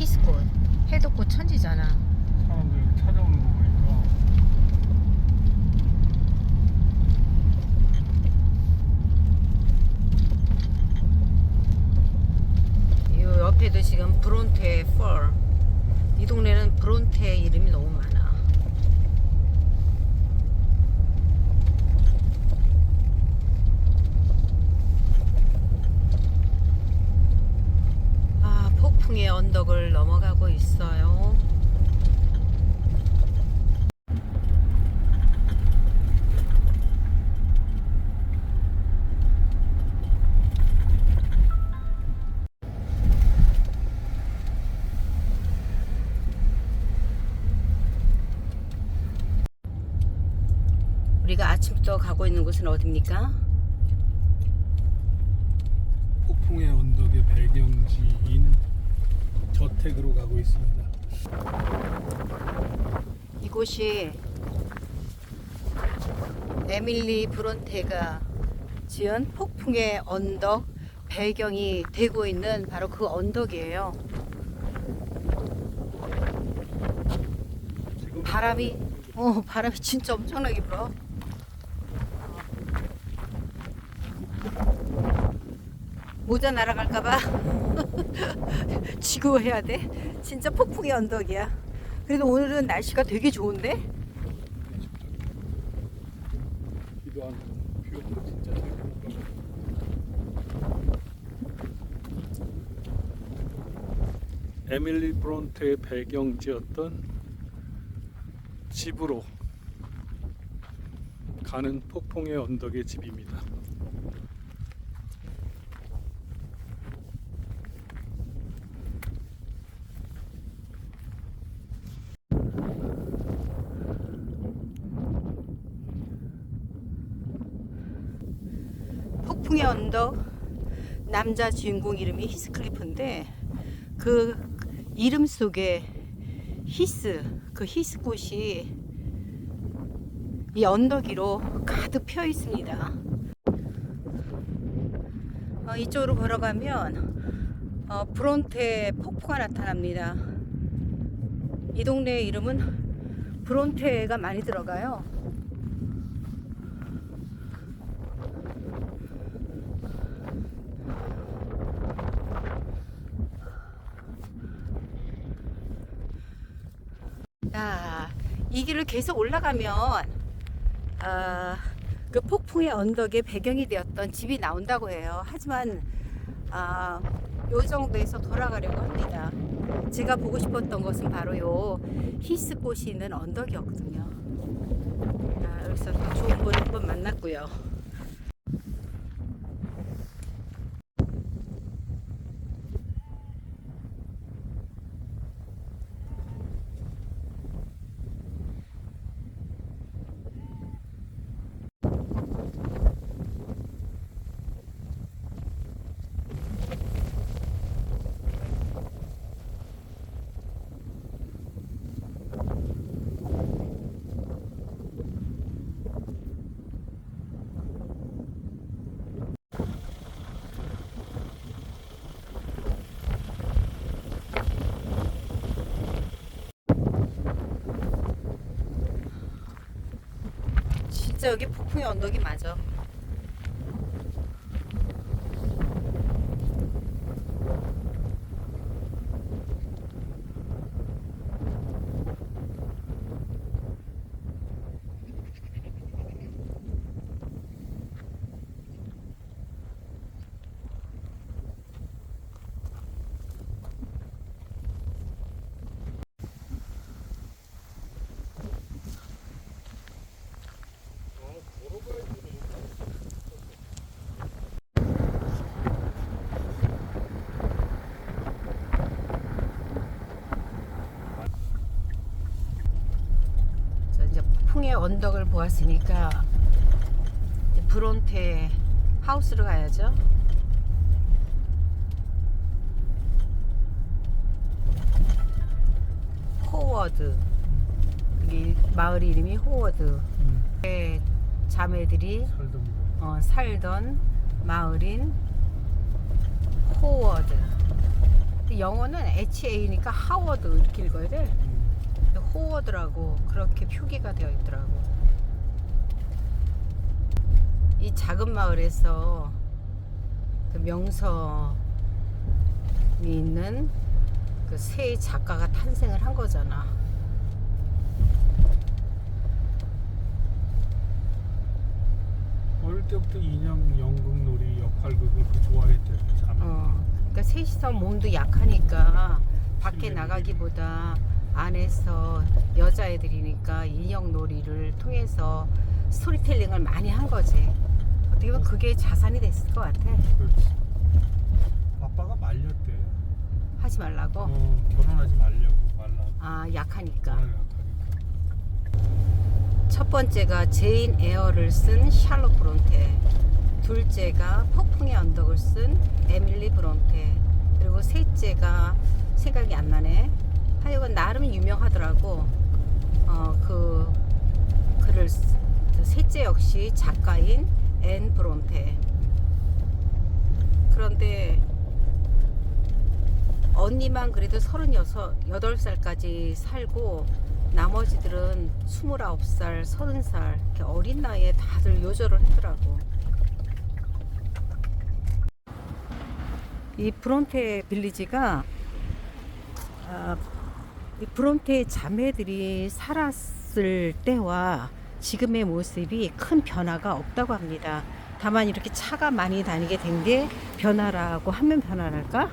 히스꽃 해돋꽃 천지잖아. 사람들 찾아오는 거 보니까 이 옆에도 지금 브론테 펄. 이 동네는 브론테 이름이 너무 많아. 아, 폭풍의 언덕을 넘어가고 있어요. 우리가 아침부터 가고 있는 곳은 어디입니까? 폭풍의 언덕의 배경지인 저택으로 가고 있습니다. 이곳이 에밀리 브론테가 지은 폭풍의 언덕 배경이 되고 있는 바로 그 언덕이에요. 바람이 어 바람이 진짜 엄청나게 불어. 모자 날아갈까봐 지고 해야 돼. 진짜 폭풍의 언덕이야. 그래도 오늘은 날씨가 되게 좋은데? 에밀리 브론트의 배경지였던 집으로 가는 폭풍의 언덕의 집입니다. 폭풍의 언덕 남자 주인공 이름이 히스클리프인데 그 이름 속에 히스 그 히스꽃이 이 언덕 위로 가득 펴 있습니다. 어, 이쪽으로 걸어가면 어, 브론테 폭포가 나타납니다. 이 동네의 이름은 브론테가 많이 들어가요. 야, 이 길을 계속 올라가면 아, 그 폭풍의 언덕의 배경이 되었던 집이 나온다고 해요. 하지만 아, 요 정도에서 돌아가려고 합니다. 제가 보고 싶었던 것은 바로 요 히스꽃이 있는 언덕이었거든요. 아, 여기서 좋은 분을 한번 만났고요. 진짜 여기 폭풍의 언덕이 맞아. 자, 폭풍의 언덕을 보았으니까 브론테 하우스로 가야죠. 호워드. 여기 마을 이름이 호워드. 음. 네, 자매들이 살던 거. 어, 살던 마을인 호워드. 영어는 HA니까 하워드 이렇게 읽어야 돼. 음. 근데 호워드라고 그렇게 표기가 되어 있더라고. 이 작은 마을에서 그 명성이 있는 그 새 작가가 탄생을 한 거잖아. 어릴 때부터 인형 연극놀이 역할극을 그 좋아했대요. 자매. 어, 그러니까 셋이서 몸도 약하니까 밖에. 나가기보다 안에서 여자애들이니까 인형놀이를 통해서 스토리텔링을 많이 한 거지. 어떻게 보면 그게 자산이 됐을 것 같아. 그렇지. 아빠가 말렸대. 하지 말라고. 어, 결혼하지 말려고 말라고. 아, 약하니까. 첫 번째가 제인 에어를 쓴 샬롯 브론테. 둘째가 폭풍의 언덕을 쓴 에밀리 브론테. 그리고 셋째가 생각이 안 나네. 하여간 나름 유명하더라고. 어, 그 글을 셋째 역시 작가인 앤 브론테. 그런데 언니만 그래도 36, 8살까지 살고 나머지들은 29살, 30살 이렇게 어린 나이에 다들 요절을 하더라고. 이 브론테 빌리지가 아, 이 브론테 자매들이 살았을 때와 지금의 모습이 큰 변화가 없다고 합니다. 다만 이렇게 차가 많이 다니게 된 게 변화라고 하면 변화랄까?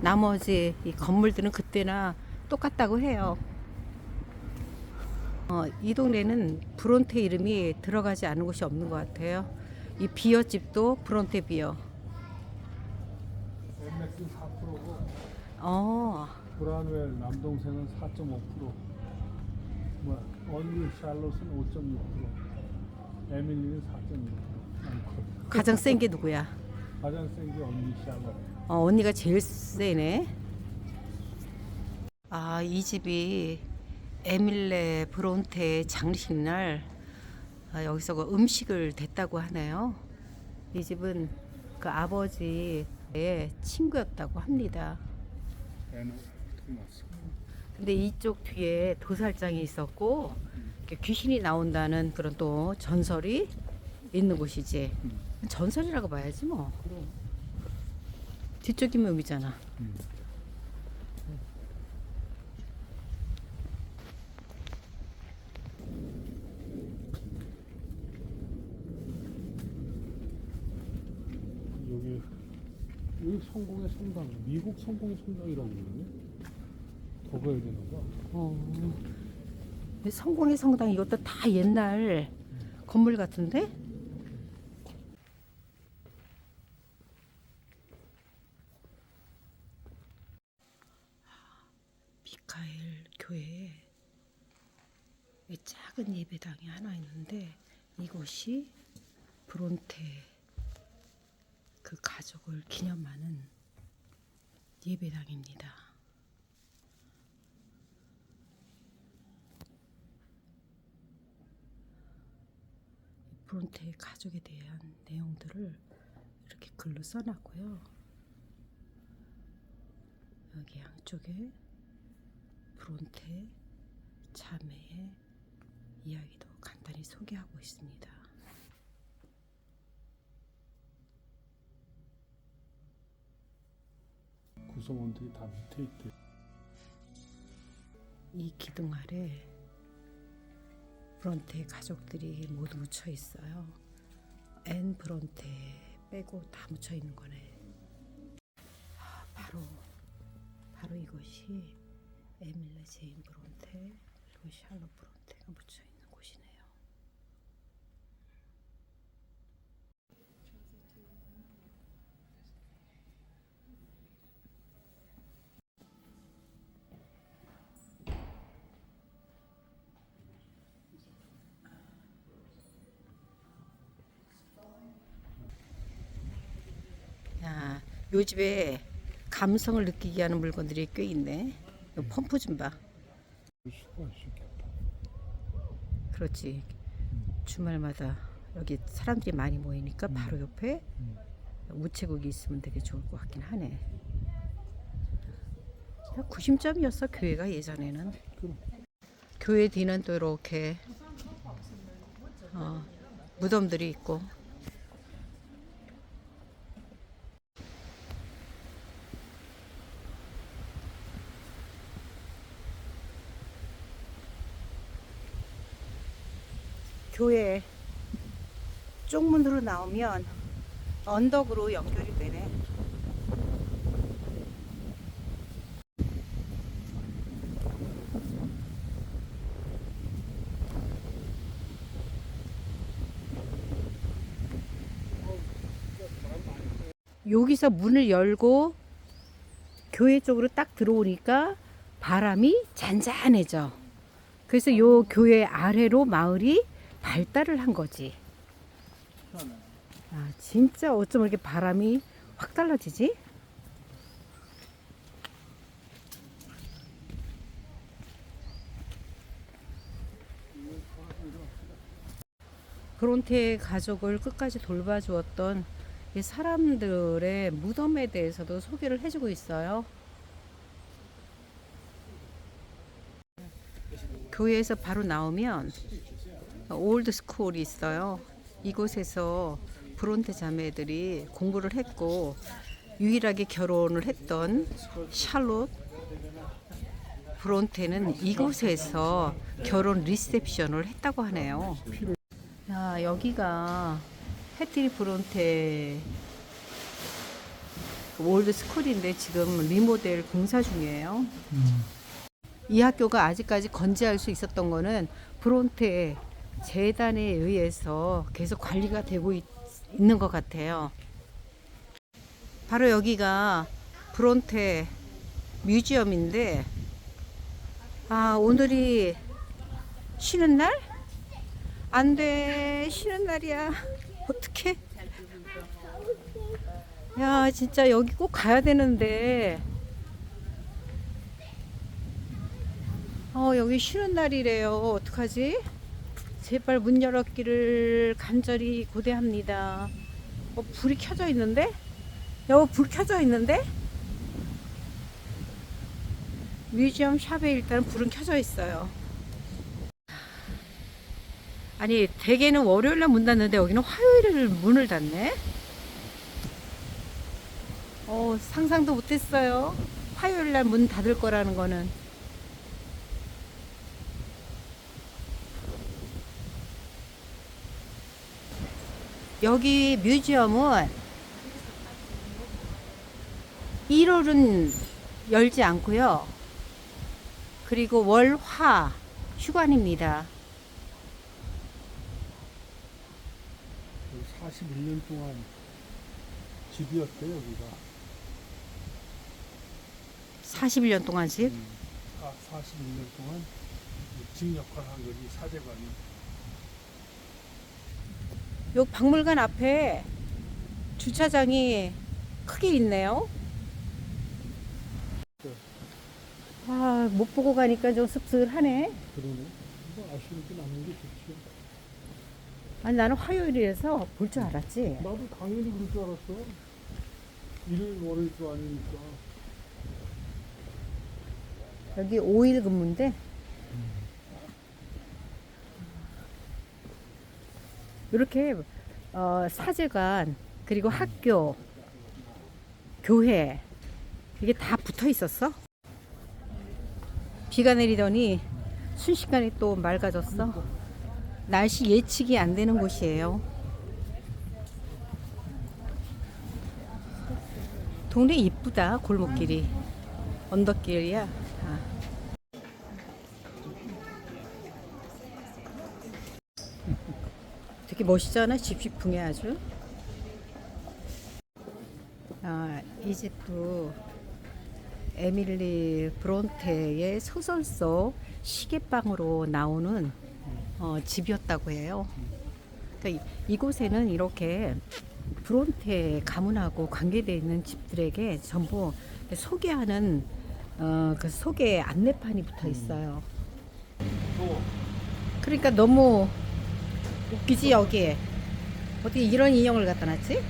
나머지 이 건물들은 그때나 똑같다고 해요. 어, 이 동네는 브론테 이름이 들어가지 않은 곳이 없는 것 같아요. 이 비어집도 브론테 비어. MX 4%고 어, 브라누엘 남동생은 4.5%. 뭐야? 언니 샬롯은 5.6%. 에밀리는 4.6%. 가장 센 게 누구야? 가장 센 게 언니 샬롯. 어, 언니가 제일 세네. 아, 이 집이 에밀레 브론테 장례식 날 아, 여기서 그 음식을 댔다고 하네요. 이 집은 그 아버지의 친구였다고 합니다. 근데 이쪽 뒤에 도살장이 있었고 이렇게 귀신이 나온다는 그런 또 전설이 있는 곳이지. 음. 전설이라고 봐야지 뭐. 뒤쪽이면 의미잖아. 음. 여기 여기 성공의 성당, 미국 성공의 성당이라고 그러네. 더 가야 되나 봐. 어. 성공의 성당 이것도 다 옛날 건물 같은데? 미카엘 교회에 이 작은 예배당이 하나 있는데 이곳이 브론테 그 가족을 기념하는 예배당입니다. 브론테 가족에 대한 내용들을 이렇게 글로 써놨고요. 여기 양쪽에 브론테 자매의 이야기도 간단히 소개하고 있습니다. 구성원들이 다 밑에 있대. 이 기둥 아래 브론테 가족들이 모두 묻혀 있어요. 앤 브론테 빼고 다 묻혀 있는 거네. 아, 바로 바로 이것이 에밀레 제인 브론테 그리고 샬롯 브론테가 묻혀 있는 곳이네요. 야, 요 집에 감성을 느끼게 하는 물건들이 꽤 있네. 요 펌프 좀 봐. 그렇지. 주말마다 여기 사람들이 많이 모이니까 음. 바로 옆에 음. 우체국이 있으면 되게 좋을 것 같긴 하네. 구심점이었어 교회가 예전에는. 교회 뒤는 또 이렇게 어, 무덤들이 있고. 교회 쪽문으로 나오면 언덕으로 연결이 되네. 여기서 문을 열고 교회 쪽으로 딱 들어오니까 바람이 잔잔해져. 그래서 요 교회 아래로 마을이 발달을 한 거지. 아, 진짜 어쩜 이렇게 바람이 확 달라지지? 브론테 가족을 끝까지 돌봐주었던 이 사람들의 무덤에 대해서도 소개를 해주고 있어요. 교회에서 바로 나오면 올드 스쿨이 있어요. 이곳에서 브론테 자매들이 공부를 했고 유일하게 결혼을 했던 샬롯 브론테는 이곳에서 결혼 리셉션을 했다고 하네요. 야, 여기가 패트리 브론테 월드 스쿨인데 지금 리모델 공사 중이에요. 음. 이 학교가 아직까지 건재할 수 있었던 거는 브론테 재단에 의해서 계속 관리가 되고 있, 있는 것 같아요. 바로 여기가 브론테 뮤지엄인데, 아, 오늘이 쉬는 날? 안 돼. 쉬는 날이야. 어떡해. 야, 진짜 여기 꼭 가야 되는데. 어, 여기 쉬는 날이래요. 어떡하지? 제발 문 열었기를 간절히 고대합니다. 어, 불이 켜져 있는데? 여보, 불 켜져 있는데? 뮤지엄 샵에 일단 불은 켜져 있어요. 아니, 대개는 월요일날 문 닫는데 여기는 화요일을 문을 닫네? 어, 상상도 못했어요. 화요일날 문 닫을 거라는 거는. 여기 뮤지엄은 1월은 열지 않고요. 그리고 월, 화 휴관입니다. 41년 동안 집이었대 여기가. 41년 동안 집. 음. 아, 41년 동안 집 역할을 한 거지 사제관이. 요 박물관 앞에 주차장이 크게 있네요. 아, 못 보고 가니까 좀 씁쓸하네. 그러네. 뭐 아쉬운 게 남는 게 좋지. 아니, 나는 화요일이라서 볼 줄 알았지. 나도 당연히 그럴 줄 알았어. 일요일 월요일도 아니니까. 여기 5일 근무인데 이렇게 어, 사제관 그리고 학교 교회 이게 다 붙어 있었어? 비가 내리더니 순식간에 또 맑아졌어? 날씨 예측이 안 되는 곳이에요. 동네 이쁘다 골목길이. 언덕길이야 다. 되게 멋있잖아 집시풍에 아주 아, 이 집도 에밀리 브론테의 소설 속 시계방으로 나오는 어, 집이었다고 해요. 그러니까 이, 이곳에는 이렇게 브론테 가문하고 관계되어 있는 집들에게 전부 소개하는 어, 그 소개 안내판이 붙어 있어요. 그러니까 너무 웃기지 여기에 어떻게 이런 인형을 갖다 놨지?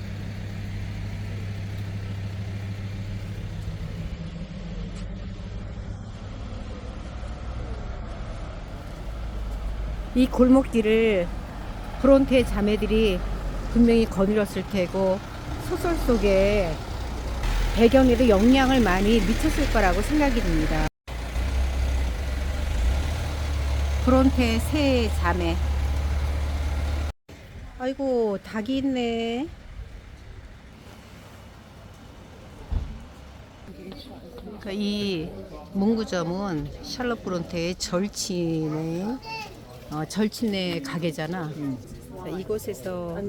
이 골목길을 브론테의 자매들이 분명히 거닐었을 테고 소설 속에 배경에도 영향을 많이 미쳤을 거라고 생각이 듭니다. 브론테의 새 자매. 아이고 닭이 있네. 그러니까 이 문구점은 샬럿 브론테의 절친의 어, 절친의 가게잖아. 음. 그러니까 이곳에서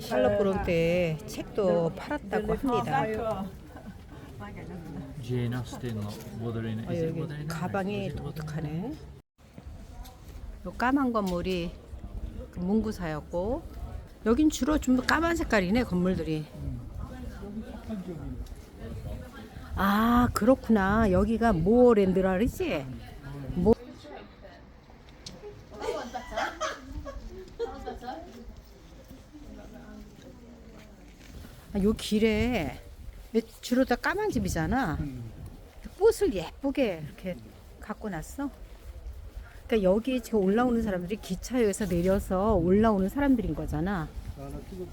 샬럿 브론테의 책도 팔았다고 합니다. 가방이 독특하네. 요 까만 건물이 문구사였고 여긴 주로 좀 까만 색깔이네 건물들이. 아 그렇구나 여기가 모어랜드라 그러지? 모... 아, 요 길에 주로 다 까만 집이잖아. 꽃을 예쁘게 이렇게 갖고 놨어. 그러니까 여기 지금 올라오는 사람들이 기차역에서 내려서 올라오는 사람들인 거잖아. 나 하나 찍어줘.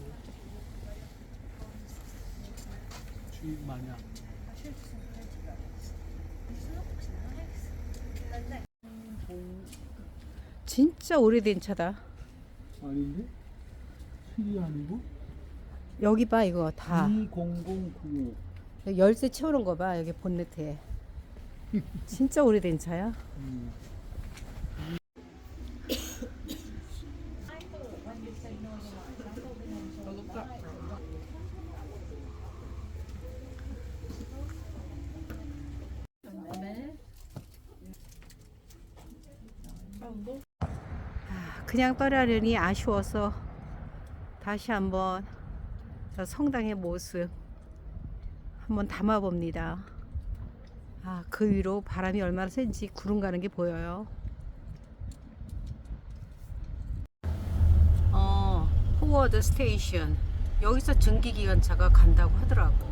주인 마냥. 진짜 오래된 차다. 아닌데? 7이 아니고? 여기 봐 이거 다 20095. 여기 열쇠 채우는 거 봐 여기 본네트에. 진짜 오래된 차야. 음. 아, 그냥 떠나려니 아쉬워서 다시 한번 저 성당의 모습 한번 담아봅니다. 아, 그 위로 바람이 얼마나 센지 구름 가는 게 보여요. 어, 호워드 스테이션. 여기서 증기기관차가 간다고 하더라고.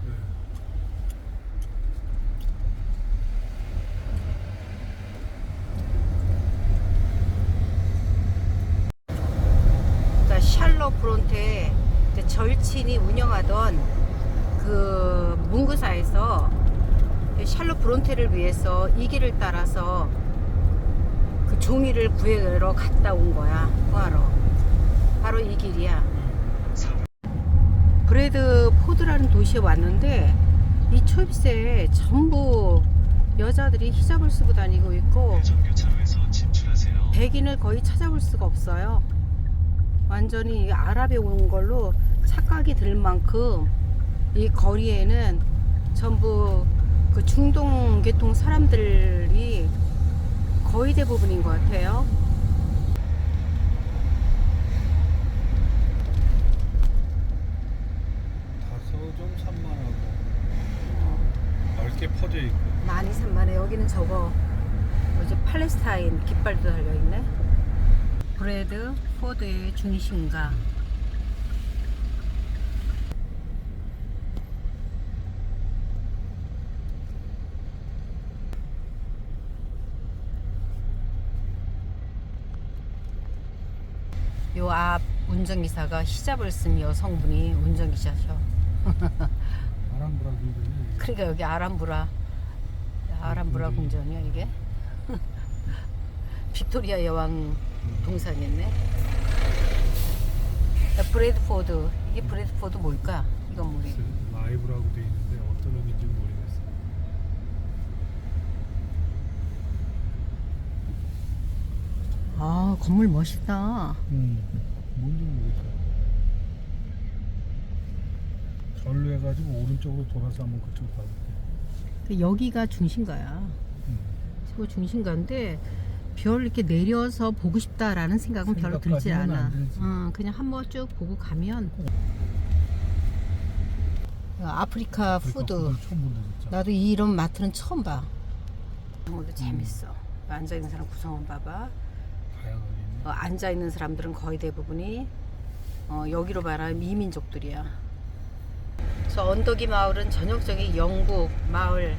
자, 샬롯 브론테 이제 절친이 운영하던 그 문구사에서 샬롯 브론테를 위해서 이 길을 따라서 그 종이를 구해러 갔다 온 거야 구하러 바로 이 길이야 브레드 포드라는 도시에 왔는데 이 초입새에 전부 여자들이 히잡을 쓰고 다니고 있고. 백인을 거의 찾아볼 수가 없어요. 완전히 아랍에 온 걸로 착각이 들 만큼 이 거리에는 전부 그 중동 계통 사람들이 거의 대부분인 것 같아요. 다소 좀 산만하고 넓게 퍼져 있고. 많이 산만해. 여기는 저거 뭐지 팔레스타인 깃발도 달려 있네. 브레드 포드의 중심가. 요 앞 운전기사가 히잡을 쓴 여성분이 운전기사셔. 바람불아 굉장히. 그러니까 여기 아람브라 아람브라 음, 궁전이야 이게? 빅토리아 여왕 동상이었네. 야, 브래드포드. 이게 브래드포드 뭘까? 이 건물이. 라이브라고 돼 있는데 어떤 의미인지 모르겠어. 아 건물 멋있다 음, 뭔지 모르겠어. 절로 해가지고 오른쪽으로 돌아서 한번 그쪽 가볼게. 그 여기가 중심가야 음. 최고 중심가인데 별 이렇게 내려서 보고 싶다라는 생각은 별로 들지 않아 안 들지. 어, 그냥 한번 쭉 보고 가면 야, 아프리카 그러니까 푸드. 나도 이런 마트는 처음 봐. 오늘도 재밌어. 앉아 있는 사람 구성원 봐봐. 어, 앉아 있는 사람들은 거의 대부분이 어, 여기로 봐라 미민족들이야. 저 언덕이 마을은 전형적인 영국 마을